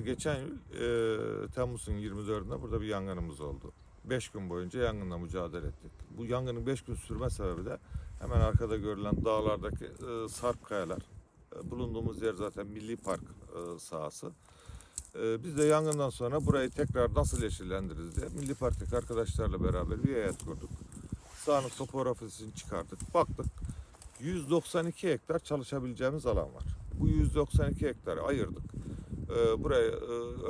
Geçen e, Temmuz'un 24'ünde burada bir yangınımız oldu. 5 gün boyunca yangınla mücadele ettik. Bu yangının 5 gün sürme sebebi de hemen arkada görülen dağlardaki e, sarp kayalar. E, bulunduğumuz yer zaten milli park e, sahası. E, biz de yangından sonra burayı tekrar nasıl yeşillendiririz diye milli parktaki arkadaşlarla beraber bir heyet kurduk. Sahanın topografisini çıkardık. Baktık 192 hektar çalışabileceğimiz alan var. Bu 192 hektarı ayırdık. Ee, buraya e,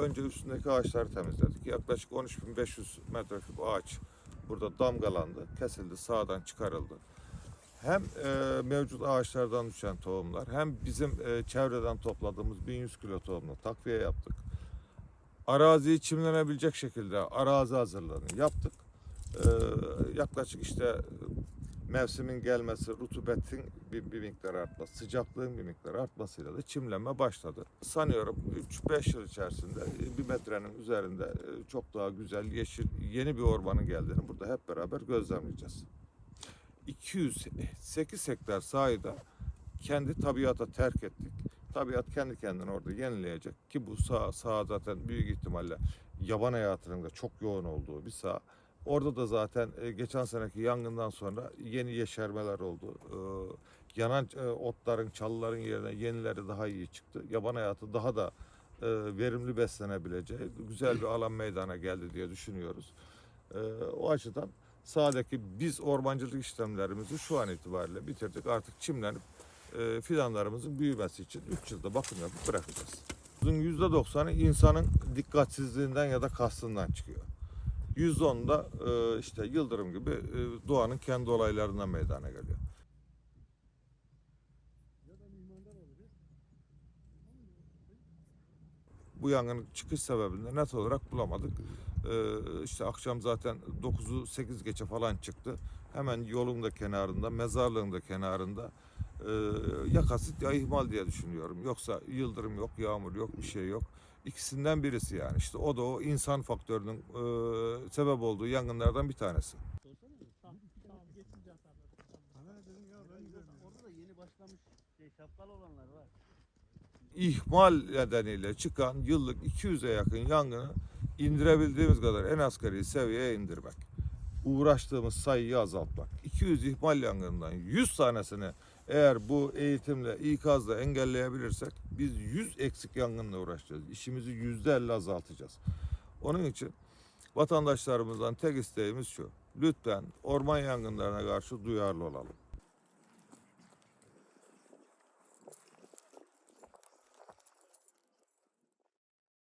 önce üstündeki ağaçları temizledik. Yaklaşık 13.500 metreküp ağaç burada damgalandı, kesildi, sağdan çıkarıldı. Hem e, mevcut ağaçlardan düşen tohumlar hem bizim e, çevreden topladığımız 1100 kilo tohumla takviye yaptık. Araziyi çimlenebilecek şekilde arazi hazırlığını yaptık. Ee, yaklaşık işte mevsimin gelmesi, rutubetin bir, bir miktar artması, sıcaklığın bir miktar artmasıyla da çimlenme başladı. Sanıyorum 3-5 yıl içerisinde e, bir metrenin üzerinde e, çok daha güzel, yeşil, yeni bir ormanın geldiğini burada hep beraber gözlemleyeceğiz. 208 hektar sahayı da kendi tabiata terk ettik. Tabiat kendi kendini orada yenileyecek ki bu saha, saha zaten büyük ihtimalle yaban hayatının da çok yoğun olduğu bir saha. Orada da zaten e, geçen seneki yangından sonra yeni yeşermeler oldu. E, yanan e, otların, çalıların yerine yenileri daha iyi çıktı. Yaban hayatı daha da verimli beslenebileceği güzel bir alan meydana geldi diye düşünüyoruz. O açıdan sahadaki biz ormancılık işlemlerimizi şu an itibariyle bitirdik. Artık çimlenip fidanlarımızın büyümesi için 3 yılda bakım yapıp bırakacağız. Bunun %90'ı insanın dikkatsizliğinden ya da kastından çıkıyor. %10 da e, işte yıldırım gibi e, doğanın kendi olaylarından meydana geliyor. Bu yangının çıkış sebebini net olarak bulamadık. Ee, işte akşam zaten 9'u 8 geçe falan çıktı. Hemen yolun da kenarında, mezarlığın da kenarında e, ya kasit ya ihmal diye düşünüyorum. Yoksa yıldırım yok, yağmur yok, bir şey yok. İkisinden birisi yani. İşte o da o insan faktörünün e, sebep olduğu yangınlardan bir tanesi. İhmal nedeniyle çıkan yıllık 200'e yakın yangını indirebildiğimiz kadar en asgari seviyeye indirmek. Uğraştığımız sayıyı azaltmak. 200 ihmal yangından 100 tanesini eğer bu eğitimle, ikazla engelleyebilirsek biz 100 eksik yangınla uğraşacağız. İşimizi %50 azaltacağız. Onun için vatandaşlarımızdan tek isteğimiz şu. Lütfen orman yangınlarına karşı duyarlı olalım.